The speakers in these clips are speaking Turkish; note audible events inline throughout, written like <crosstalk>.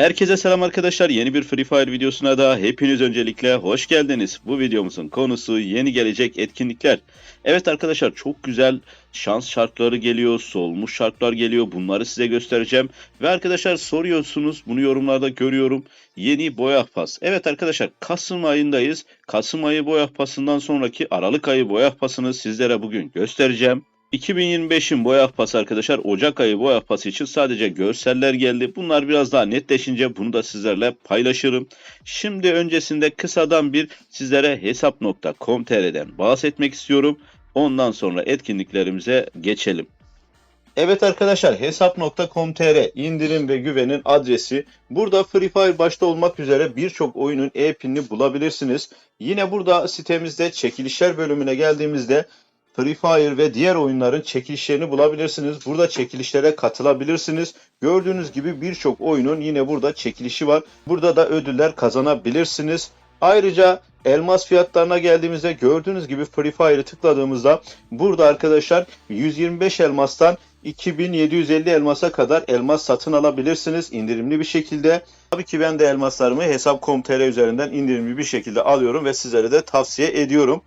Herkese selam arkadaşlar. Yeni bir Free Fire videosuna da hepiniz öncelikle hoş geldiniz. Bu videomuzun konusu yeni gelecek etkinlikler. Evet arkadaşlar çok güzel şans şartları geliyor, solmuş şartlar geliyor. Bunları size göstereceğim. Ve arkadaşlar soruyorsunuz, bunu yorumlarda görüyorum. Yeni boya pas. Evet arkadaşlar Kasım ayındayız. Kasım ayı boya pasından sonraki Aralık ayı boya pasını sizlere bugün göstereceğim. 2025'in boya pası arkadaşlar Ocak ayı boya pası için sadece görseller geldi. Bunlar biraz daha netleşince bunu da sizlerle paylaşırım. Şimdi öncesinde kısadan bir sizlere hesap.com.tr'den bahsetmek istiyorum. Ondan sonra etkinliklerimize geçelim. Evet arkadaşlar hesap.com.tr indirim ve güvenin adresi. Burada Free Fire başta olmak üzere birçok oyunun e-pinini bulabilirsiniz. Yine burada sitemizde çekilişler bölümüne geldiğimizde Free Fire ve diğer oyunların çekilişlerini bulabilirsiniz. Burada çekilişlere katılabilirsiniz. Gördüğünüz gibi birçok oyunun yine burada çekilişi var. Burada da ödüller kazanabilirsiniz. Ayrıca elmas fiyatlarına geldiğimizde gördüğünüz gibi Free Fire'ı tıkladığımızda burada arkadaşlar 125 elmastan 2750 elmasa kadar elmas satın alabilirsiniz indirimli bir şekilde. Tabii ki ben de elmaslarımı hesap.com.tr üzerinden indirimli bir şekilde alıyorum ve sizlere de tavsiye ediyorum.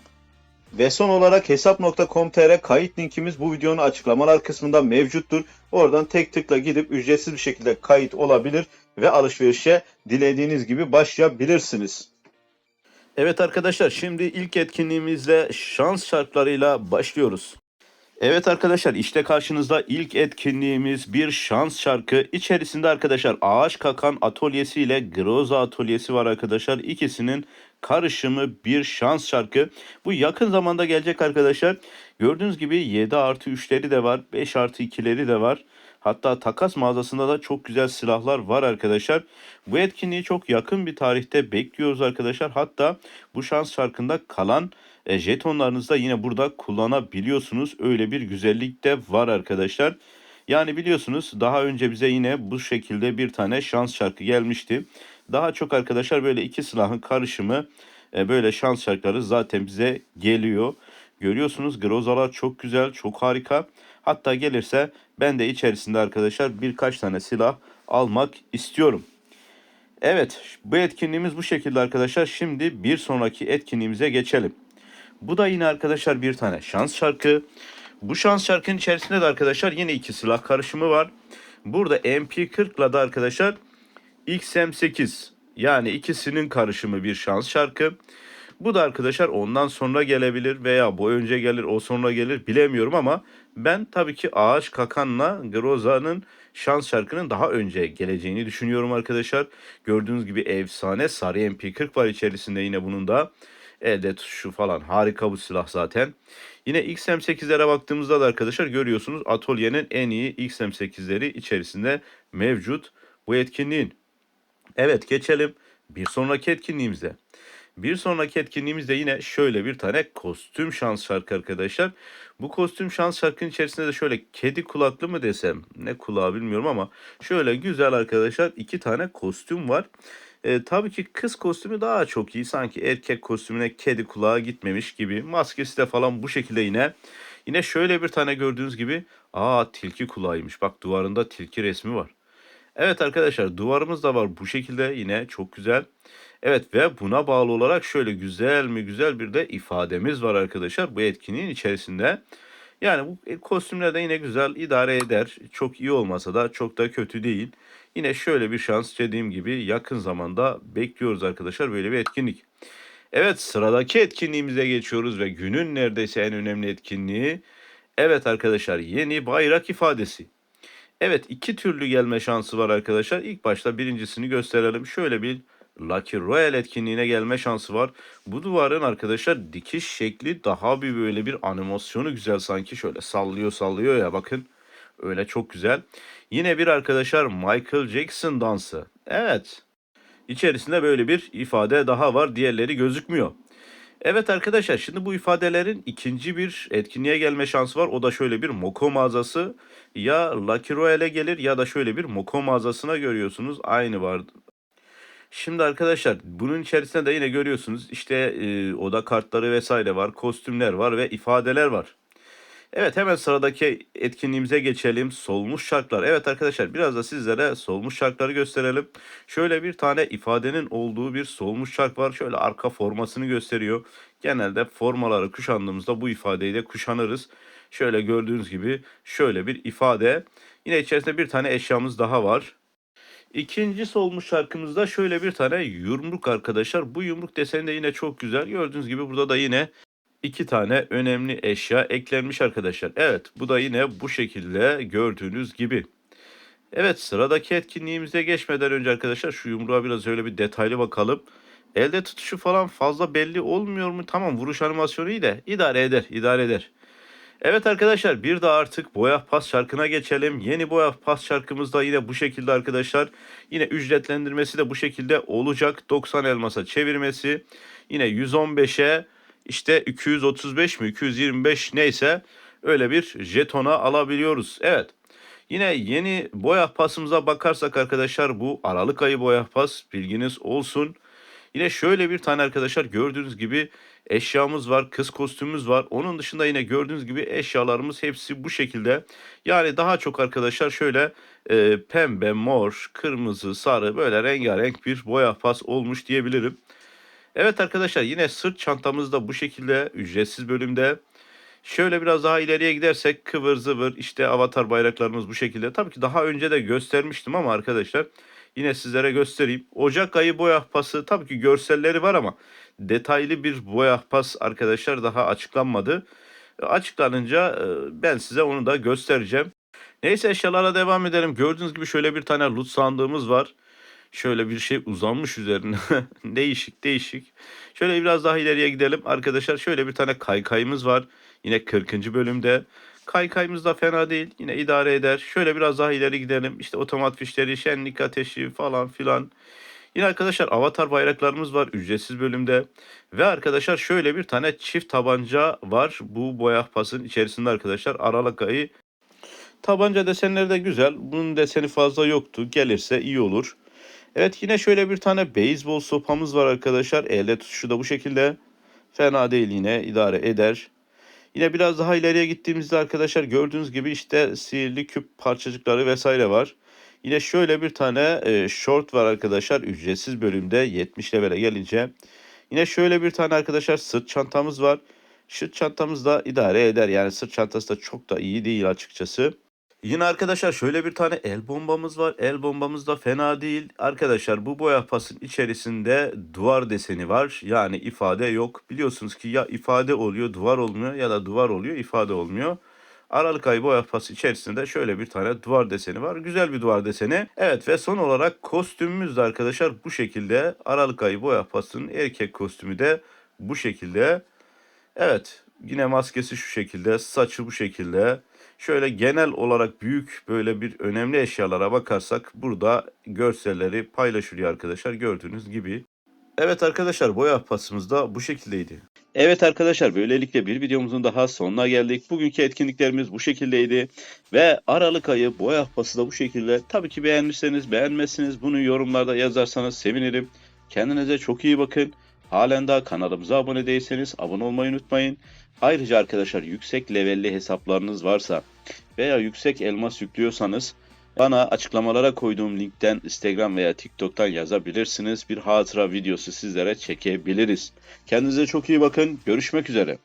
Ve son olarak hesap.com.tr kayıt linkimiz bu videonun açıklamalar kısmında mevcuttur. Oradan tek tıkla gidip ücretsiz bir şekilde kayıt olabilir ve alışverişe dilediğiniz gibi başlayabilirsiniz. Evet arkadaşlar şimdi ilk etkinliğimizle şans şartlarıyla başlıyoruz. Evet arkadaşlar işte karşınızda ilk etkinliğimiz bir şans şarkı. İçerisinde arkadaşlar Ağaç Kakan atölyesi ile Groza atölyesi var arkadaşlar. İkisinin karışımı bir şans şarkı. Bu yakın zamanda gelecek arkadaşlar. Gördüğünüz gibi 7 artı 3'leri de var. 5 artı 2'leri de var. Hatta takas mağazasında da çok güzel silahlar var arkadaşlar. Bu etkinliği çok yakın bir tarihte bekliyoruz arkadaşlar. Hatta bu şans şarkında kalan e, jetonlarınızı da yine burada kullanabiliyorsunuz. Öyle bir güzellik de var arkadaşlar. Yani biliyorsunuz daha önce bize yine bu şekilde bir tane şans şarkı gelmişti. Daha çok arkadaşlar böyle iki silahın karışımı e, böyle şans şarkıları zaten bize geliyor. Görüyorsunuz grozalar çok güzel, çok harika. Hatta gelirse ben de içerisinde arkadaşlar birkaç tane silah almak istiyorum. Evet bu etkinliğimiz bu şekilde arkadaşlar. Şimdi bir sonraki etkinliğimize geçelim. Bu da yine arkadaşlar bir tane şans şarkı. Bu şans şarkının içerisinde de arkadaşlar yine iki silah karışımı var. Burada MP40 ile de arkadaşlar XM8 yani ikisinin karışımı bir şans şarkı. Bu da arkadaşlar ondan sonra gelebilir veya bu önce gelir o sonra gelir bilemiyorum ama ben tabii ki Ağaç Kakan'la Groza'nın şans şarkının daha önce geleceğini düşünüyorum arkadaşlar. Gördüğünüz gibi efsane sarı MP40 var içerisinde yine bunun da elde tutuşu falan harika bu silah zaten. Yine XM8'lere baktığımızda da arkadaşlar görüyorsunuz atölyenin en iyi XM8'leri içerisinde mevcut bu etkinliğin. Evet geçelim bir sonraki etkinliğimize. Bir sonraki etkinliğimizde yine şöyle bir tane kostüm şans şarkı arkadaşlar. Bu kostüm şans şarkının içerisinde de şöyle kedi kulaklı mı desem ne kulağı bilmiyorum ama şöyle güzel arkadaşlar iki tane kostüm var. E, tabii ki kız kostümü daha çok iyi. Sanki erkek kostümüne kedi kulağı gitmemiş gibi. Maskesi de falan bu şekilde yine. Yine şöyle bir tane gördüğünüz gibi aa tilki kulağıymış. Bak duvarında tilki resmi var. Evet arkadaşlar duvarımız da var bu şekilde yine çok güzel. Evet ve buna bağlı olarak şöyle güzel mi güzel bir de ifademiz var arkadaşlar bu etkinliğin içerisinde. Yani bu kostümler de yine güzel idare eder. Çok iyi olmasa da çok da kötü değil. Yine şöyle bir şans dediğim gibi yakın zamanda bekliyoruz arkadaşlar böyle bir etkinlik. Evet sıradaki etkinliğimize geçiyoruz ve günün neredeyse en önemli etkinliği. Evet arkadaşlar yeni bayrak ifadesi. Evet iki türlü gelme şansı var arkadaşlar. İlk başta birincisini gösterelim. Şöyle bir Lucky Royale etkinliğine gelme şansı var. Bu duvarın arkadaşlar dikiş şekli daha bir böyle bir animasyonu güzel sanki. Şöyle sallıyor sallıyor ya bakın. Öyle çok güzel. Yine bir arkadaşlar Michael Jackson dansı. Evet. İçerisinde böyle bir ifade daha var. Diğerleri gözükmüyor. Evet arkadaşlar şimdi bu ifadelerin ikinci bir etkinliğe gelme şansı var. O da şöyle bir Moko mağazası. Ya Lucky Royale'e gelir ya da şöyle bir Moko mağazasına görüyorsunuz. Aynı var. Şimdi arkadaşlar bunun içerisinde de yine görüyorsunuz işte e, oda kartları vesaire var, kostümler var ve ifadeler var. Evet hemen sıradaki etkinliğimize geçelim. Solmuş şarkılar. Evet arkadaşlar biraz da sizlere solmuş şarkıları gösterelim. Şöyle bir tane ifadenin olduğu bir solmuş şark var. Şöyle arka formasını gösteriyor. Genelde formaları kuşandığımızda bu ifadeyi de kuşanırız. Şöyle gördüğünüz gibi şöyle bir ifade. Yine içerisinde bir tane eşyamız daha var. İkinci solmuş şarkımızda şöyle bir tane yumruk arkadaşlar. Bu yumruk deseni de yine çok güzel. Gördüğünüz gibi burada da yine iki tane önemli eşya eklenmiş arkadaşlar. Evet bu da yine bu şekilde gördüğünüz gibi. Evet sıradaki etkinliğimize geçmeden önce arkadaşlar şu yumruğa biraz öyle bir detaylı bakalım. Elde tutuşu falan fazla belli olmuyor mu? Tamam vuruş animasyonu iyi de idare eder idare eder. Evet arkadaşlar bir de artık boya pas şarkına geçelim. Yeni boya pas şarkımız da yine bu şekilde arkadaşlar. Yine ücretlendirmesi de bu şekilde olacak. 90 elmasa çevirmesi. Yine 115'e işte 235 mi 225 neyse öyle bir jetona alabiliyoruz. Evet. Yine yeni boya pasımıza bakarsak arkadaşlar bu Aralık ayı boya pas bilginiz olsun. Yine şöyle bir tane arkadaşlar gördüğünüz gibi eşyamız var, kız kostümümüz var. Onun dışında yine gördüğünüz gibi eşyalarımız hepsi bu şekilde. Yani daha çok arkadaşlar şöyle e, pembe, mor, kırmızı, sarı böyle rengarenk bir boya pas olmuş diyebilirim. Evet arkadaşlar yine sırt çantamız da bu şekilde ücretsiz bölümde. Şöyle biraz daha ileriye gidersek kıvır zıvır işte avatar bayraklarımız bu şekilde. Tabii ki daha önce de göstermiştim ama arkadaşlar yine sizlere göstereyim. Ocak ayı boya pası tabii ki görselleri var ama detaylı bir boya pas arkadaşlar daha açıklanmadı. Açıklanınca e, ben size onu da göstereceğim. Neyse eşyalara devam edelim. Gördüğünüz gibi şöyle bir tane loot sandığımız var. Şöyle bir şey uzanmış üzerine. <laughs> değişik değişik. Şöyle biraz daha ileriye gidelim. Arkadaşlar şöyle bir tane kaykayımız var. Yine 40. bölümde. Kaykayımız da fena değil. Yine idare eder. Şöyle biraz daha ileri gidelim. İşte otomat fişleri, şenlik ateşi falan filan. Yine arkadaşlar avatar bayraklarımız var ücretsiz bölümde. Ve arkadaşlar şöyle bir tane çift tabanca var. Bu boya pasın içerisinde arkadaşlar Aralık ayı. Tabanca desenleri de güzel. Bunun deseni fazla yoktu. Gelirse iyi olur. Evet yine şöyle bir tane beyzbol sopamız var arkadaşlar. Elde tutuşu da bu şekilde. Fena değil yine idare eder. Yine biraz daha ileriye gittiğimizde arkadaşlar gördüğünüz gibi işte sihirli küp parçacıkları vesaire var. Yine şöyle bir tane e, short var arkadaşlar ücretsiz bölümde 70 levele gelince. Yine şöyle bir tane arkadaşlar sırt çantamız var. Sırt çantamız da idare eder yani sırt çantası da çok da iyi değil açıkçası. Yine arkadaşlar şöyle bir tane el bombamız var. El bombamız da fena değil. Arkadaşlar bu boya pasın içerisinde duvar deseni var. Yani ifade yok. Biliyorsunuz ki ya ifade oluyor duvar olmuyor ya da duvar oluyor ifade olmuyor. Aralık ayı boya pası içerisinde şöyle bir tane duvar deseni var. Güzel bir duvar deseni. Evet ve son olarak kostümümüz de arkadaşlar bu şekilde. Aralık ayı boya pasının erkek kostümü de bu şekilde. Evet yine maskesi şu şekilde. Saçı bu şekilde. Şöyle genel olarak büyük böyle bir önemli eşyalara bakarsak burada görselleri paylaşılıyor arkadaşlar gördüğünüz gibi. Evet arkadaşlar boya pasımız da bu şekildeydi. Evet arkadaşlar böylelikle bir videomuzun daha sonuna geldik. Bugünkü etkinliklerimiz bu şekildeydi. Ve Aralık ayı boya pası da bu şekilde. Tabii ki beğenmişseniz beğenmezsiniz bunu yorumlarda yazarsanız sevinirim. Kendinize çok iyi bakın. Halen daha kanalımıza abone değilseniz abone olmayı unutmayın. Ayrıca arkadaşlar yüksek levelli hesaplarınız varsa veya yüksek elmas yüklüyorsanız bana açıklamalara koyduğum linkten Instagram veya TikTok'tan yazabilirsiniz. Bir hatıra videosu sizlere çekebiliriz. Kendinize çok iyi bakın. Görüşmek üzere.